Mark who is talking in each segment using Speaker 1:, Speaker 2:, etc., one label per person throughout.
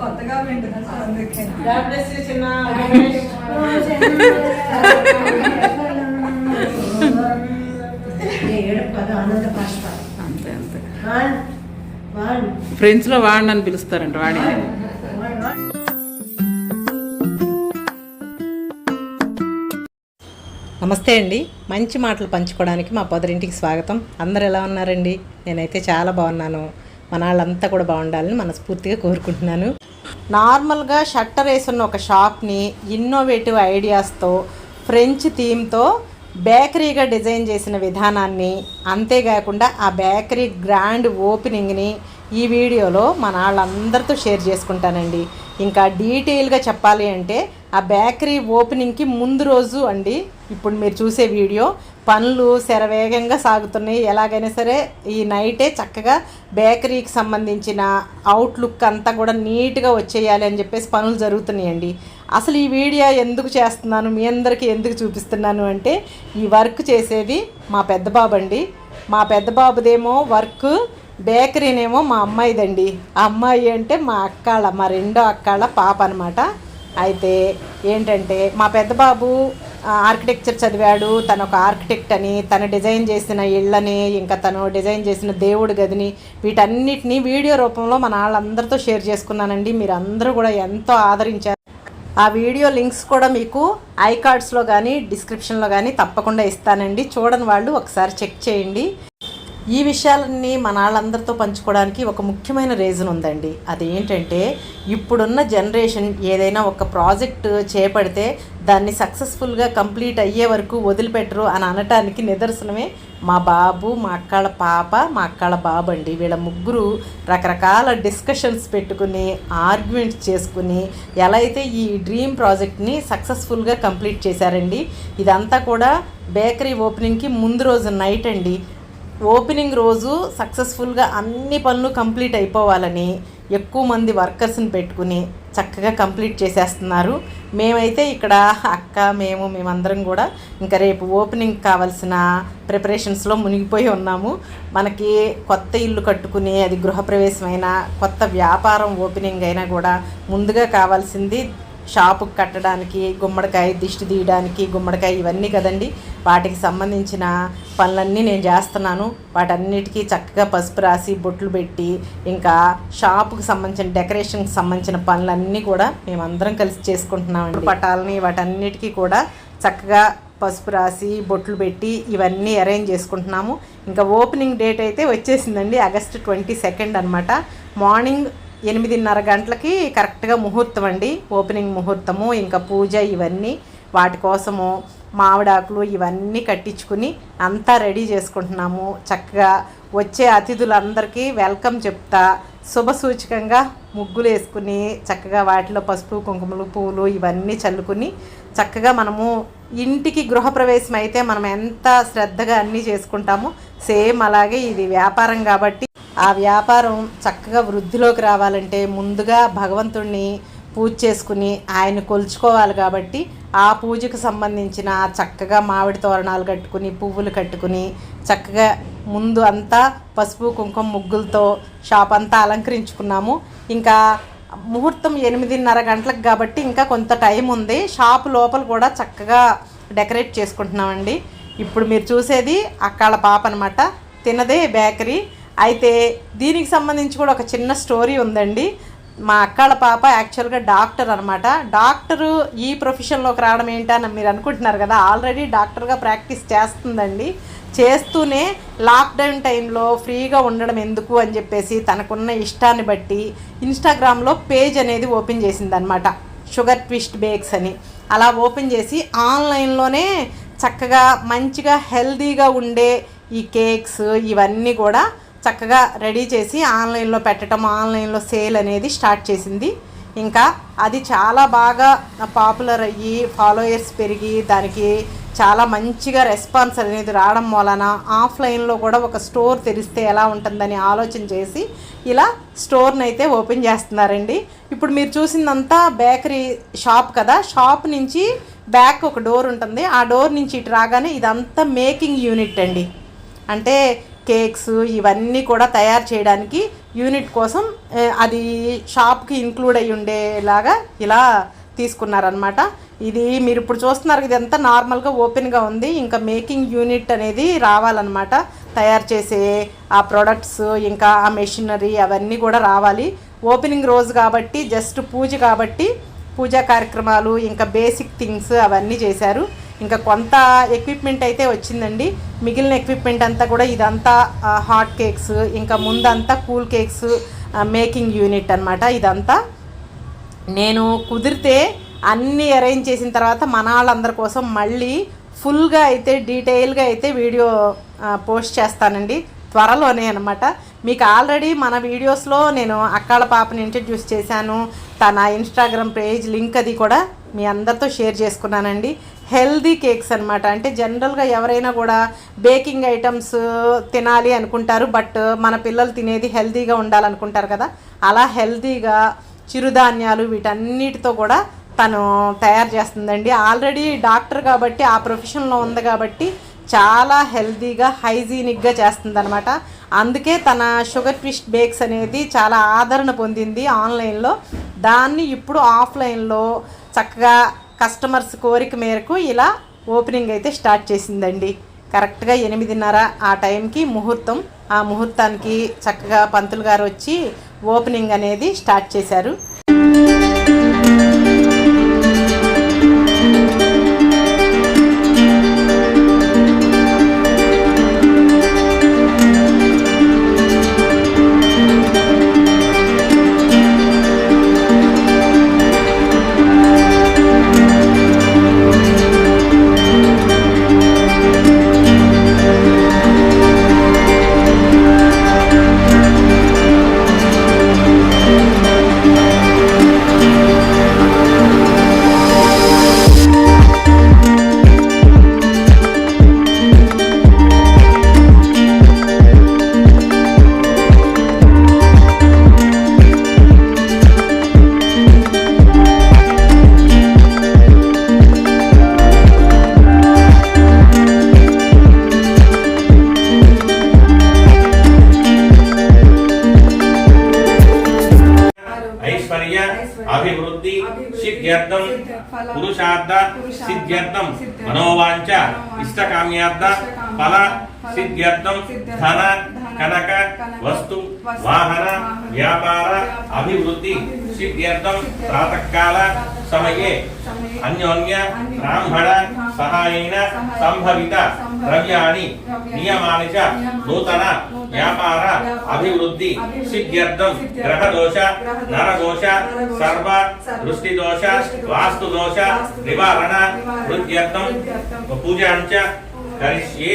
Speaker 1: కొత్తగా వింటున్నాను సో అందుకే.
Speaker 2: God bless you, చిన్న. ఏడు పద ఆనంద బాష్ప
Speaker 3: అంతే అంతే.
Speaker 2: వన్ వన్
Speaker 3: ఫ్రెండ్స్లో వాడిని అని పిలుస్తారంట వాడి.
Speaker 4: నమస్తే అండి. మంచి మాటలు పంచుకోవడానికి మా పొదరింటికి స్వాగతం. అందరు ఎలా ఉన్నారండి? నేనైతే చాలా బాగున్నాను. వాళ్ళంతా కూడా బాగుండాలని మనస్ఫూర్తిగా కోరుకుంటున్నాను. నార్మల్గా షట్టర్ వేసున్న ఒక షాప్ని ఇన్నోవేటివ్ ఐడియాస్తో ఫ్రెంచ్ థీమ్తో బేకరీగా డిజైన్ చేసిన విధానాన్ని అంతేకాకుండా ఆ బేకరీ గ్రాండ్ ఓపెనింగ్ని ఈ వీడియోలో మన వాళ్ళందరితో షేర్ చేసుకుంటానండి. ఇంకా డీటెయిల్గా చెప్పాలి అంటే ఆ బేకరీ ఓపెనింగ్కి ముందు రోజు అండి ఇప్పుడు మీరు చూసే వీడియో పనులు శరవేగంగా సాగుతున్నాయి. ఎలాగైనా సరే ఈ నైటే చక్కగా బేకరీకి సంబంధించిన అవుట్లుక్ అంతా కూడా నీట్గా వచ్చేయాలి అని చెప్పేసి పనులు జరుగుతున్నాయండి. అసలు ఈ వీడియో ఎందుకు చేస్తున్నాను మీ అందరికీ ఎందుకు చూపిస్తున్నాను అంటే ఈ వర్క్ చేసేది మా పెద్ద బాబు అండి. మా పెద్ద బాబుదేమో వర్క్ బేకరీనేమో మా అమ్మాయిదండి. ఆ అమ్మాయి అంటే మా అక్కాళ్ళ మా రెండో అక్కాళ్ళ పాప అనమాట అయితే ఏంటంటే మా పెద్ద బాబు ఆర్కిటెక్చర్ చదివాడు. తను ఒక ఆర్కిటెక్ట్ అని తను డిజైన్ చేసిన ఇళ్ళని ఇంకా తను డిజైన్ చేసిన దేవుడి గదిని వీటన్నిటిని వీడియో రూపంలో మన వాళ్ళందరితో షేర్ చేసుకున్నానండి. మీరు అందరూ కూడా ఎంతో ఆదరించారు. ఆ వీడియో లింక్స్ కూడా మీకు ఐ కార్డ్స్లో కానీ డిస్క్రిప్షన్లో కానీ తప్పకుండా ఇస్తానండి. చూడని వాళ్ళు ఒకసారి చెక్ చేయండి. ఈ విషయాలన్నీ మన వాళ్ళందరితో పంచుకోవడానికి ఒక ముఖ్యమైన రీజన్ ఉందండి. అదేంటంటే ఇప్పుడున్న జనరేషన్ ఏదైనా ఒక ప్రాజెక్ట్ చేపడితే దాన్ని సక్సెస్ఫుల్గా కంప్లీట్ అయ్యే వరకు వదిలిపెట్టరు అని అనటానికి నిదర్శనమే మా బాబు మా అక్కాళ్ళ పాప మా అక్కాళ్ళ బాబు అండి వీళ్ళ ముగ్గురు రకరకాల డిస్కషన్స్ పెట్టుకుని ఆర్గ్యుమెంట్స్ చేసుకుని ఎలా అయితే ఈ డ్రీమ్ ప్రాజెక్ట్ని సక్సెస్ఫుల్గా కంప్లీట్ చేశారండి ఇదంతా కూడా బేకరీ ఓపెనింగ్కి ముందు రోజు నైట్ అండి. ఓపెనింగ్ రోజు సక్సెస్ఫుల్గా అన్ని పనులు కంప్లీట్ అయిపోవాలని ఎక్కువ మంది వర్కర్స్ని పెట్టుకుని చక్కగా కంప్లీట్ చేసేస్తున్నారు. మేమైతే ఇక్కడ అక్క మేము మేమందరం కూడా ఇంకా రేపు ఓపెనింగ్ కావాల్సిన ప్రిపరేషన్స్లో మునిగిపోయి ఉన్నాము. మనకి కొత్త ఇల్లు కట్టుకుని అది గృహప్రవేశమైనా కొత్త వ్యాపారం ఓపెనింగ్ అయినా కూడా ముందుగా కావాల్సింది షాపు కట్టడానికి గుమ్మడికాయ దిష్టి తీయడానికి గుమ్మడికాయ ఇవన్నీ కదండి. వాటికి సంబంధించిన పనులన్నీ నేను చేస్తున్నాను. వాటన్నిటికీ చక్కగా పసుపు రాసి బొట్లు పెట్టి ఇంకా షాపుకి సంబంధించిన డెకరేషన్కి సంబంధించిన పనులన్నీ కూడా మేమందరం కలిసి చేసుకుంటున్నామండి. పటాలని వాటన్నిటికీ కూడా చక్కగా పసుపు రాసి బొట్లు పెట్టి ఇవన్నీ అరేంజ్ చేసుకుంటున్నాము. ఇంకా ఓపెనింగ్ డేట్ అయితే వచ్చేసిందండి ఆగస్ట్ ట్వంటీ సెకండ్ అనమాట మార్నింగ్ ఎనిమిదిన్నర గంటలకి కరెక్ట్గా ముహూర్తం అండి ఓపెనింగ్ ముహూర్తము ఇంకా పూజ ఇవన్నీ. వాటి కోసము మామిడాకులు ఇవన్నీ కట్టించుకుని అంతా రెడీ చేసుకుంటున్నాము. చక్కగా వచ్చే అతిథులందరికీ వెల్కమ్ చెప్తా. శుభ సూచకంగా ముగ్గులు వేసుకుని చక్కగా వాటిలో పసుపు కుంకుమలు పూలు ఇవన్నీ చల్లుకుని చక్కగా మనము ఇంటికి గృహప్రవేశం అయితే మనం ఎంత శ్రద్ధగా అన్నీ చేసుకుంటామో సేమ్ అలాగే ఇది వ్యాపారం కాబట్టి ఆ వ్యాపారం చక్కగా వృద్ధిలోకి రావాలంటే ముందుగా భగవంతుణ్ణి పూజ చేసుకుని ఆయన కొలుచుకోవాలి కాబట్టి ఆ పూజకు సంబంధించిన చక్కగా మామిడి తోరణాలు కట్టుకుని పువ్వులు కట్టుకుని చక్కగా ముందు అంతా పసుపు కుంకుమ ముగ్గులతో షాప్ అంతా అలంకరించుకున్నాము. ఇంకా ముహూర్తం ఎనిమిదిన్నర గంటలకు కాబట్టి ఇంకా కొంత టైం ఉంది. షాప్ లోపల కూడా చక్కగా డెకరేట్ చేసుకుంటున్నామండి. ఇప్పుడు మీరు చూసేది అక్కడ పాప అనమాట తినదే బేకరీ. అయితే దీనికి సంబంధించి కూడా ఒక చిన్న స్టోరీ ఉందండి. మా అక్కాళ్ళ పాప యాక్చువల్గా డాక్టర్ అనమాట డాక్టరు ఈ ప్రొఫెషన్లోకి రావడం ఏంటని మీరు అనుకుంటున్నారు కదా ఆల్రెడీ డాక్టర్గా ప్రాక్టీస్ చేస్తుందండి. చేస్తూనే లాక్డౌన్ టైంలో ఫ్రీగా ఉండడం ఎందుకు అని చెప్పేసి తనకున్న ఇష్టాన్ని బట్టి ఇన్స్టాగ్రామ్లో పేజ్ అనేది ఓపెన్ చేసిందనమాట షుగర్ ట్విస్ట్ బేక్స్ అని. అలా ఓపెన్ చేసి ఆన్లైన్లోనే చక్కగా మంచిగా హెల్దీగా ఉండే ఈ కేక్స్ ఇవన్నీ కూడా చక్కగా రెడీ చేసి ఆన్లైన్లో పెట్టడం ఆన్లైన్లో సేల్ అనేది స్టార్ట్ చేసింది. ఇంకా అది చాలా బాగా పాపులర్ అయ్యి ఫాలోయర్స్ పెరిగి దానికి చాలా మంచిగా రెస్పాన్స్ అనేది రావడం వలన ఆఫ్లైన్లో కూడా ఒక స్టోర్ తెరిస్తే ఎలా ఉంటుందని ఆలోచన చేసి ఇలా స్టోర్ని అయితే ఓపెన్ చేస్తున్నారండి. ఇప్పుడు మీరు చూసిందంతా బేకరీ షాప్ కదా షాప్ నుంచి బ్యాక్ ఒక డోర్ ఉంటుంది. ఆ డోర్ నుంచి ఇటు రాగానే ఇదంతా మేకింగ్ యూనిట్ అండి. అంటే కేక్స్ ఇవన్నీ కూడా తయారు చేయడానికి యూనిట్ కోసం అది షాప్కి ఇంక్లూడ్ అయ్యి ఉండేలాగా ఇలా తీసుకున్నారనమాట ఇది మీరు ఇప్పుడు చూస్తున్నారు ఇదంతా నార్మల్గా ఓపెన్గా ఉంది. ఇంకా మేకింగ్ యూనిట్ అనేది రావాలన్నమాట. తయారు చేసే ఆ ప్రొడక్ట్స్ ఇంకా ఆ మెషినరీ అవన్నీ కూడా రావాలి. ఓపెనింగ్ రోజు కాబట్టి జస్ట్ పూజ కాబట్టి పూజా కార్యక్రమాలు ఇంకా బేసిక్ థింగ్స్ అవన్నీ చేశారు. ఇంకా కొంత ఎక్విప్మెంట్ అయితే వచ్చిందండి. మిగిలిన ఎక్విప్మెంట్ అంతా కూడా ఇదంతా హాట్ కేక్స్ ఇంకా ముందంతా కూల్ కేక్స్ మేకింగ్ యూనిట్ అనమాట ఇదంతా. నేను కుదిరితే అన్నీ అరేంజ్ చేసిన తర్వాత మన వాళ్ళందరి కోసం మళ్ళీ ఫుల్గా అయితే డీటెయిల్గా అయితే వీడియో పోస్ట్ చేస్తానండి. త్వరలోనే అనమాట మీకు ఆల్రెడీ మన వీడియోస్లో నేను అక్కాళ్ళ పాపని ఇంట్రడ్యూస్ చేశాను. తన ఇన్స్టాగ్రామ్ పేజ్ లింక్ అది కూడా మీ అందరితో షేర్ చేసుకున్నానండి. హెల్దీ కేక్స్ అనమాట అంటే జనరల్గా ఎవరైనా కూడా బేకింగ్ ఐటమ్స్ తినాలి అనుకుంటారు బట్ మన పిల్లలు తినేది హెల్దీగా ఉండాలనుకుంటారు కదా. అలా హెల్దీగా చిరుధాన్యాలు వీటన్నిటితో కూడా తను తయారు చేస్తుందండి. ఆల్రెడీ డాక్టర్ కాబట్టి ఆ ప్రొఫెషన్లో ఉంది కాబట్టి చాలా హెల్దీగా హైజీనిక్గా చేస్తుందనమాట అందుకే తన షుగర్ ట్విస్ట్ బేక్స్ అనేది చాలా ఆదరణ పొందింది ఆన్లైన్లో. దాన్ని ఇప్పుడు ఆఫ్లైన్లో చక్కగా కస్టమర్స్ కోరిక మేరకు ఇలా ఓపెనింగ్ అయితే స్టార్ట్ చేసిందండి. కరెక్ట్గా ఎనిమిదిన్నర ఆ టైంకి ముహూర్తం ఆ ముహూర్తానికి చక్కగా పంతులు గారు వచ్చి ఓపెనింగ్ అనేది స్టార్ట్ చేశారు.
Speaker 5: సిద్ధ్యర్థం మనోవాంఛ ఇష్టకామ్యార్థ ఫల సిద్ధ్యర్థం ధన కనక వస్తు వాహన వ్యాపార అభివృద్ధి సిద్ధ్యర్థం ప్రాతకాల సమయే. అన్యోన్య బ్రాహ్మణ సహాయన సంభవిత ద్రవ్యాణి నియమాని చ నూతన వ్యాపార అభివృద్ధి సిద్ధ్యర్థం గ్రహదోష నరదోష సర్వ దృష్టిదోష వాస్తుదోష నివారణ వృద్ధ్యర్థం పూజాంచ కరిష్యే.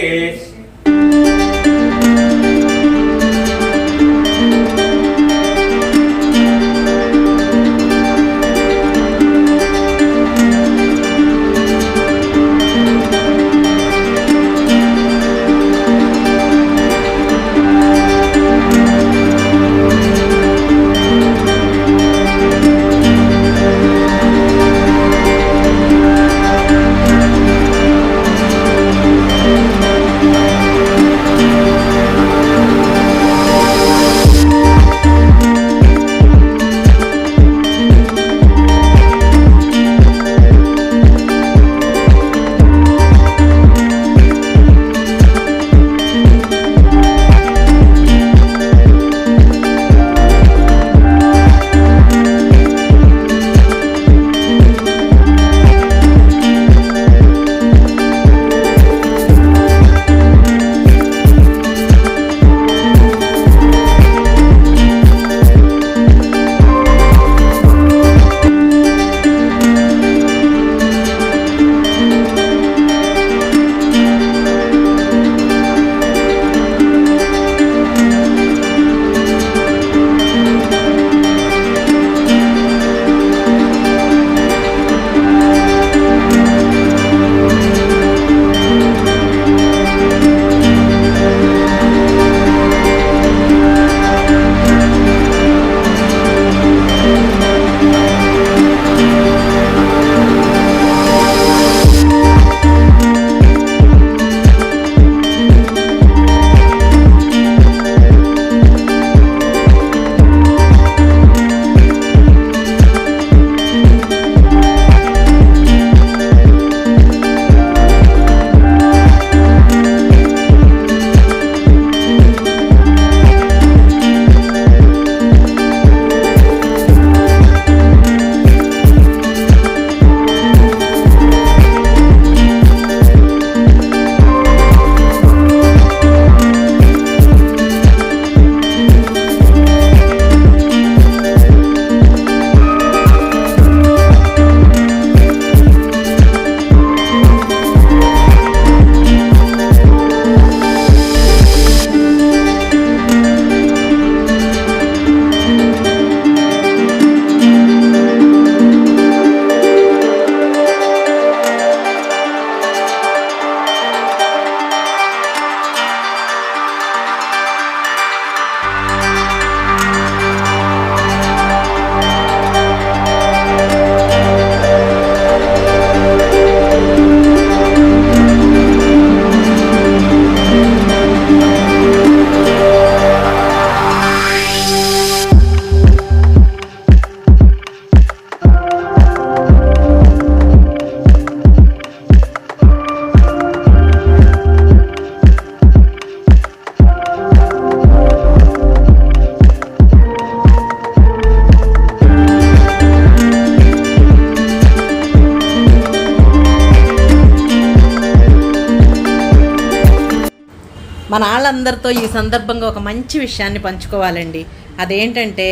Speaker 4: అందరితో ఈ సందర్భంగా ఒక మంచి విషయాన్ని పంచుకోవాలండి. అదేంటంటే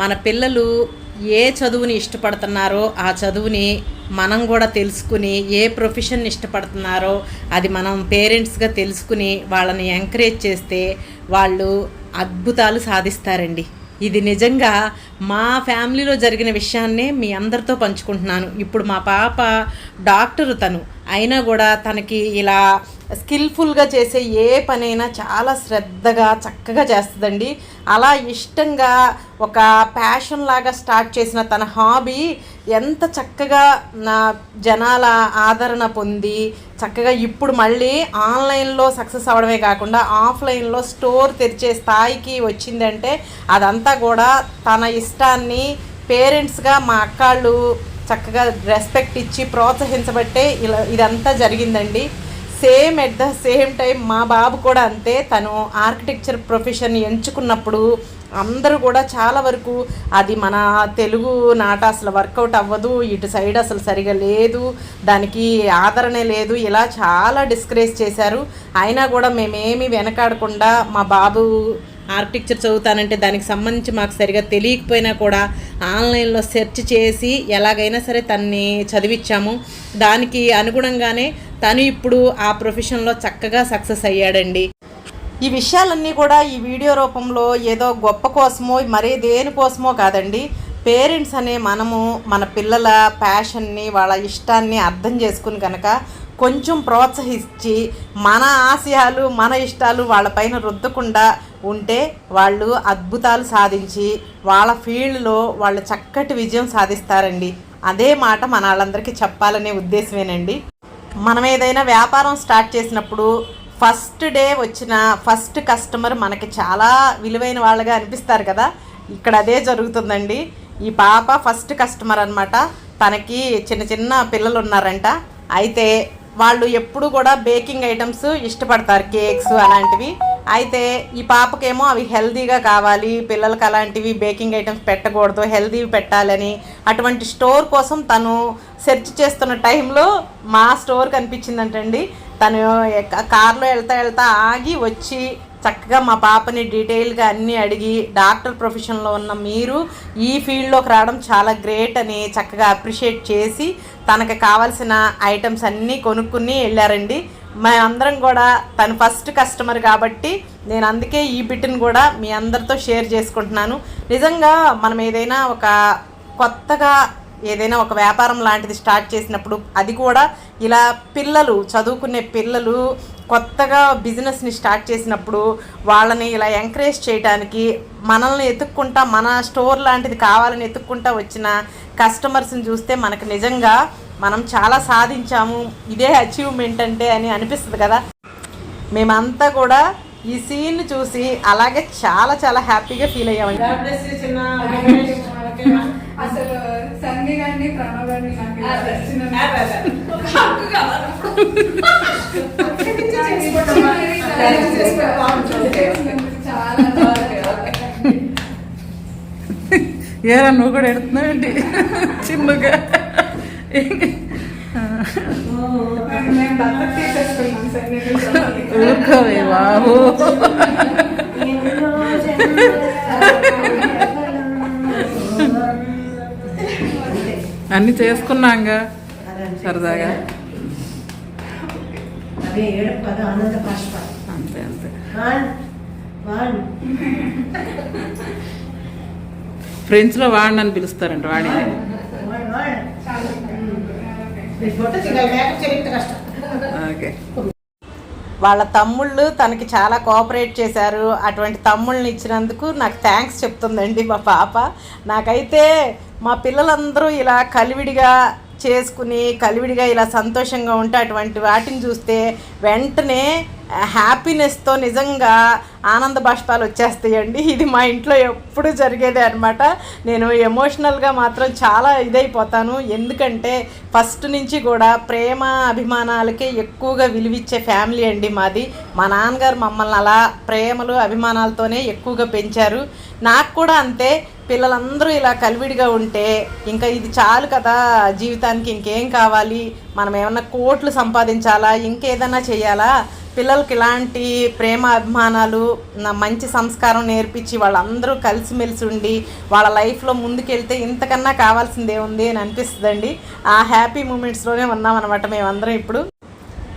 Speaker 4: మన పిల్లలు ఏ చదువుని ఇష్టపడుతున్నారో ఆ చదువుని మనం కూడా తెలుసుకుని ఏ ప్రొఫెషన్ ఇష్టపడుతున్నారో అది మనం పేరెంట్స్గా తెలుసుకుని వాళ్ళని ఎంకరేజ్ చేస్తే వాళ్ళు అద్భుతాలు సాధిస్తారండి. ఇది నిజంగా మా ఫ్యామిలీలో జరిగిన విషయాన్నే మీ అందరితో పంచుకుంటున్నాను. ఇప్పుడు మా పాప డాక్టరు తను. అయినా కూడా తనకి ఇలా స్కిల్ఫుల్గా చేసే ఏ పనైనా చాలా శ్రద్ధగా చక్కగా చేస్తుందండి. అలా ఇష్టంగా ఒక ప్యాషన్ లాగా స్టార్ట్ చేసిన తన హాబీ ఎంత చక్కగా నా జనాల ఆదరణ పొంది చక్కగా ఇప్పుడు మళ్ళీ ఆన్లైన్లో సక్సెస్ అవడమే కాకుండా ఆఫ్లైన్లో స్టోర్ తెరిచే స్థాయికి వచ్చిందంటే అదంతా కూడా తన ఇష్టాన్ని పేరెంట్స్గా మా అక్కాళ్ళు చక్కగా రెస్పెక్ట్ ఇచ్చి ప్రోత్సహించబట్టే ఇలా ఇదంతా జరిగిందండి. Same at the same time మా బాబు కూడా అంతే. తను ఆర్కిటెక్చర్ ప్రొఫెషన్ ఎంచుకున్నప్పుడు అందరూ కూడా చాలా వరకు అది మన తెలుగు నాట అసలు వర్కౌట్ అవ్వదు. ఇటు సైడ్ అసలు సరిగా లేదు. దానికి ఆదరణ లేదు. ఇలా చాలా డిస్కరేజ్ చేశారు. అయినా కూడా మేమేమి వెనకాడకుండా మా బాబు ఆర్కిటెక్చర్ చదువుతానంటే దానికి సంబంధించి మాకు సరిగా తెలియకపోయినా కూడా ఆన్లైన్లో సెర్చ్ చేసి ఎలాగైనా సరే తన్ని చదివించాము దానికి అనుగుణంగానే తను ఇప్పుడు ఆ ప్రొఫెషన్లో చక్కగా సక్సెస్ అయ్యాడండి. ఈ విషయాలన్నీ కూడా ఈ వీడియో రూపంలో ఏదో గొప్ప కోసమో మరే దేనికోసమో కాదండి. పేరెంట్స్ అనే మనము మన పిల్లల ప్యాషన్ని వాళ్ళ ఇష్టాన్ని అర్థం చేసుకుని కనుక కొంచెం ప్రోత్సహించి మన ఆశయాలు మన ఇష్టాలు వాళ్ళపైన రుద్దకుండా ఉంటే వాళ్ళు అద్భుతాలు సాధించి వాళ్ళ ఫీల్డ్లో వాళ్ళు చక్కటి విజయం సాధిస్తారండి. అదే మాట మన వాళ్ళందరికీ చెప్పాలనే ఉద్దేశమేనండి. మనం ఏదైనా వ్యాపారం స్టార్ట్ చేసినప్పుడు ఫస్ట్ డే వచ్చిన ఫస్ట్ కస్టమర్ మనకి చాలా విలువైన వాళ్ళగా అనిపిస్తారు కదా. ఇక్కడ అదే జరుగుతుందండి. ఈ పాప ఫస్ట్ కస్టమర్ అనమాట తనకి చిన్న చిన్న పిల్లలు ఉన్నారంట అయితే వాళ్ళు ఎప్పుడు కూడా బేకింగ్ ఐటమ్స్ ఇష్టపడతారు. కేక్స్ అలాంటివి. అయితే ఈ పాపకేమో అవి హెల్దీగా కావాలి పిల్లలకి అలాంటివి బేకింగ్ ఐటమ్స్ పెట్టకూడదు హెల్దీవి పెట్టాలని అటువంటి స్టోర్ కోసం తను సెర్చ్ చేస్తున్న టైంలో మా స్టోర్ కనిపించిందంటండి. తను కార్లో వెళ్తా వెళ్తా ఆగి వచ్చి చక్కగా మా పాపని డీటెయిల్గా అన్నీ అడిగి డాక్టర్ ప్రొఫెషన్లో ఉన్న మీరు ఈ ఫీల్డ్లోకి రావడం చాలా గ్రేట్ అని చక్కగా అప్రిషియేట్ చేసి తనకు కావాల్సిన ఐటమ్స్ అన్నీ కొనుక్కుని వెళ్ళారండి. మేమందరం కూడా తను ఫస్ట్ కస్టమర్ కాబట్టి నేను అందుకే ఈ బిట్ని కూడా మీ అందరితో షేర్ చేసుకుంటున్నాను. నిజంగా మనం ఏదైనా ఒక కొత్తగా ఏదైనా ఒక వ్యాపారం లాంటిది స్టార్ట్ చేసినప్పుడు అది కూడా ఇలా పిల్లలు చదువుకునే పిల్లలు కొత్తగా బిజినెస్ని స్టార్ట్ చేసినప్పుడు వాళ్ళని ఇలా ఎంకరేజ్ చేయడానికి మనల్ని ఎత్తుక్కుంటా మన స్టోర్ లాంటిది కావాలని ఎత్తుక్కుంటా వచ్చిన కస్టమర్స్ని చూస్తే మనకు నిజంగా మనం చాలా సాధించాము ఇదే అచీవ్మెంట్ అంటే అని అనిపిస్తుంది కదా. మేమంతా కూడా ఈ సీన్ చూసి అలాగే చాలా చాలా హ్యాపీగా ఫీల్ అయ్యామండి.
Speaker 6: అసలు సంధి గారిని ప్రణవ్ గారిని నాకు.
Speaker 3: ఏరా నువ్వు కూడా చిన్నగా
Speaker 6: తీసేసుకున్నాం సార్ నేను
Speaker 3: ఊరుకోవే బాబు అన్ని చేసుకున్నాంగా. సరదాగా. అంతే అంతే. ఫ్రెంచ్లో వాడిని అని పిలుస్తారంట
Speaker 2: కష్టం.
Speaker 3: ఓకే.
Speaker 4: వాళ్ళ తమ్ముళ్ళు తనకి చాలా కోఆపరేట్ చేశారు. అటువంటి తమ్ముళ్ళని ఇచ్చినందుకు నాకు థ్యాంక్స్ చెప్తుందండి మా పాప. నాకైతే మా పిల్లలందరూ ఇలా కలివిడిగా చేసుకుని కలివిడిగా ఇలా సంతోషంగా ఉంటే అటువంటి వాటిని చూస్తే వెంటనే హ్యాపీనెస్తో నిజంగా ఆనంద బాష్పాలు వచ్చేస్తాయండి. ఇది మా ఇంట్లో ఎప్పుడు జరిగేదే అనమాట నేను ఎమోషనల్గా మాత్రం చాలా ఇదైపోతాను. ఎందుకంటే ఫస్ట్ నుంచి కూడా ప్రేమ అభిమానాలకే ఎక్కువగా విలువిచ్చే ఫ్యామిలీ అండి మాది. మా నాన్నగారు మమ్మల్ని అలా ప్రేమలు అభిమానాలతోనే ఎక్కువగా పెంచారు. నాకు కూడా అంతే. పిల్లలందరూ ఇలా కలివిడిగా ఉంటే ఇంకా ఇది చాలు కదా జీవితానికి ఇంకేం కావాలి? మనం ఏమన్నా కోట్లు సంపాదించాలా? ఇంకేదన్నా చేయాలా? పిల్లలకి ఇలాంటి ప్రేమ అభిమానాలు నా మంచి సంస్కారం నేర్పించి వాళ్ళందరూ కలిసిమెలిసి ఉండి వాళ్ళ లైఫ్లో ముందుకెళ్తే ఇంతకన్నా కావాల్సిందే ఉంది అని అనిపిస్తుందండి. ఆ హ్యాపీ మూమెంట్స్లోనే ఉన్నామన్నమాట మేమందరం ఇప్పుడు.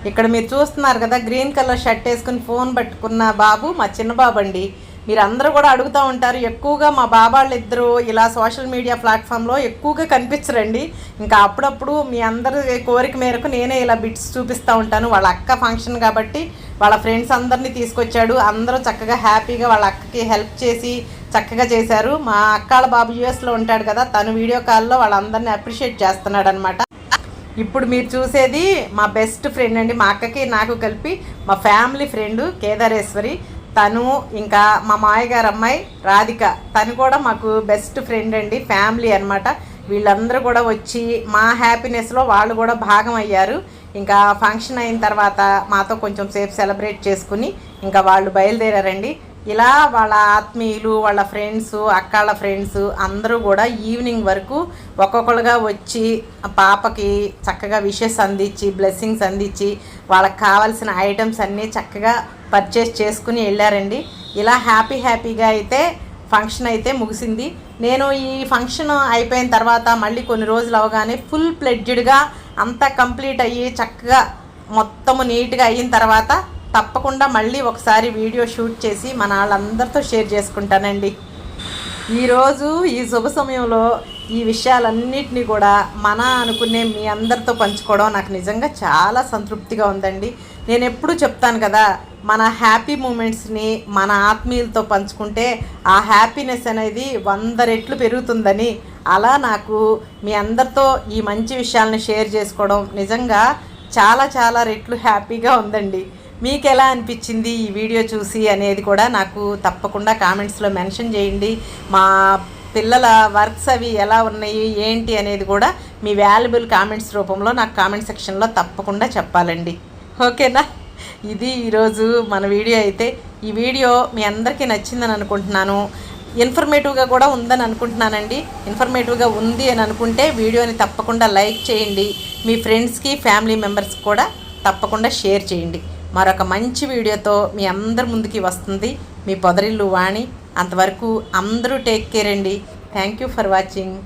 Speaker 4: ఇక్కడ మీరు చూస్తున్నారు కదా గ్రీన్ కలర్ షర్ట్ వేసుకుని ఫోన్ పట్టుకున్న బాబు మా చిన్న బాబు అండి. మీరందరూ కూడా అడుగుతూ ఉంటారు ఎక్కువగా మా బాబాళ్ళు ఇద్దరు ఇలా సోషల్ మీడియా ప్లాట్ఫామ్లో ఎక్కువగా కనిపించరండి. ఇంకా అప్పుడప్పుడు మీ అందరి కోరిక మేరకు నేనే ఇలా బిట్స్ చూపిస్తూ ఉంటాను. వాళ్ళ అక్క ఫంక్షన్ కాబట్టి వాళ్ళ ఫ్రెండ్స్ అందరినీ తీసుకొచ్చాడు. అందరూ చక్కగా హ్యాపీగా వాళ్ళ అక్కకి హెల్ప్ చేసి చక్కగా చేశారు. మా అక్కాళ్ళ బాబు యూఎస్లో ఉంటాడు కదా తను వీడియో కాల్లో వాళ్ళందరినీ అప్రిషియేట్ చేస్తున్నాడు అనమాట ఇప్పుడు మీరు చూసేది మా బెస్ట్ ఫ్రెండ్ అండి. మా అక్కకి నాకు కలిపి మా ఫ్యామిలీ ఫ్రెండ్ కేదారేశ్వరి. తను ఇంకా మా మాయగారు అమ్మాయి రాధిక. తను కూడా మాకు బెస్ట్ ఫ్రెండ్ అండి ఫ్యామిలీ అన్నమాట. వీళ్ళందరూ కూడా వచ్చి మా హ్యాపీనెస్లో వాళ్ళు కూడా భాగం అయ్యారు. ఇంకా ఫంక్షన్ అయిన తర్వాత మాతో కొంచెం సేపు సెలబ్రేట్ చేసుకుని ఇంకా వాళ్ళు బయలుదేరారండి. ఇలా వాళ్ళ ఆత్మీయులు వాళ్ళ ఫ్రెండ్స్ అక్కల ఫ్రెండ్స్ అందరూ కూడా ఈవినింగ్ వరకు ఒక్కొక్కరుగా వచ్చి పాపకి చక్కగా విషెస్ అందించి బ్లెస్సింగ్స్ అందించి వాళ్ళకి కావాల్సిన ఐటమ్స్ అన్నీ చక్కగా పర్చేస్ చేసుకుని వెళ్ళారండి. ఇలా హ్యాపీ హ్యాపీగా అయితే ఫంక్షన్ అయితే ముగిసింది. నేను ఈ ఫంక్షన్ అయిపోయిన తర్వాత మళ్ళీ కొన్ని రోజులు అవగానే ఫుల్ ప్లెడ్జ్డ్గా అంతా కంప్లీట్ అయ్యి చక్కగా మొత్తము నీట్గా అయిన తర్వాత తప్పకుండా మళ్ళీ ఒకసారి వీడియో షూట్ చేసి మన వాళ్ళందరితో షేర్ చేసుకుంటానండి. ఈరోజు ఈ శుభ సమయంలో ఈ విషయాలన్నిటినీ కూడా మన అనుకునే మీ అందరితో పంచుకోవడం నాకు నిజంగా చాలా సంతృప్తిగా ఉందండి. నేను ఎప్పుడూ చెప్తాను కదా మన హ్యాపీ మూమెంట్స్ని మన ఆత్మీయులతో పంచుకుంటే ఆ హ్యాపీనెస్ అనేది వంద రెట్లు పెరుగుతుందని అలా నాకు మీ అందరితో ఈ మంచి విషయాలను షేర్ చేసుకోవడం నిజంగా చాలా చాలా రెట్లు హ్యాపీగా ఉందండి. మీకు ఎలా అనిపించింది ఈ వీడియో చూసి అనేది కూడా నాకు తప్పకుండా కామెంట్స్లో మెన్షన్ చేయండి. మా పిల్లల వర్క్స్ అవి ఎలా ఉన్నాయి ఏంటి అనేది కూడా మీ వాల్యుబుల్ కామెంట్స్ రూపంలో నాకు కామెంట్ సెక్షన్లో తప్పకుండా చెప్పాలండి. ఓకేనా ఇది ఈరోజు మన వీడియో అయితే. ఈ వీడియో మీ అందరికీ నచ్చిందని అనుకుంటున్నాను. ఇన్ఫర్మేటివ్గా కూడా ఉందని అనుకుంటున్నానండి. ఇన్ఫర్మేటివ్గా ఉంది అని అనుకుంటే వీడియోని తప్పకుండా లైక్ చేయండి. మీ ఫ్రెండ్స్కి ఫ్యామిలీ మెంబర్స్కి కూడా తప్పకుండా షేర్ చేయండి. మరొక మంచి వీడియోతో మీ అందరి ముందుకి వస్తుంది. మీ పొదరిల్లు వాణి. అంతవరకు అందరూ టేక్ కేర్ అండి. Thank you for watching.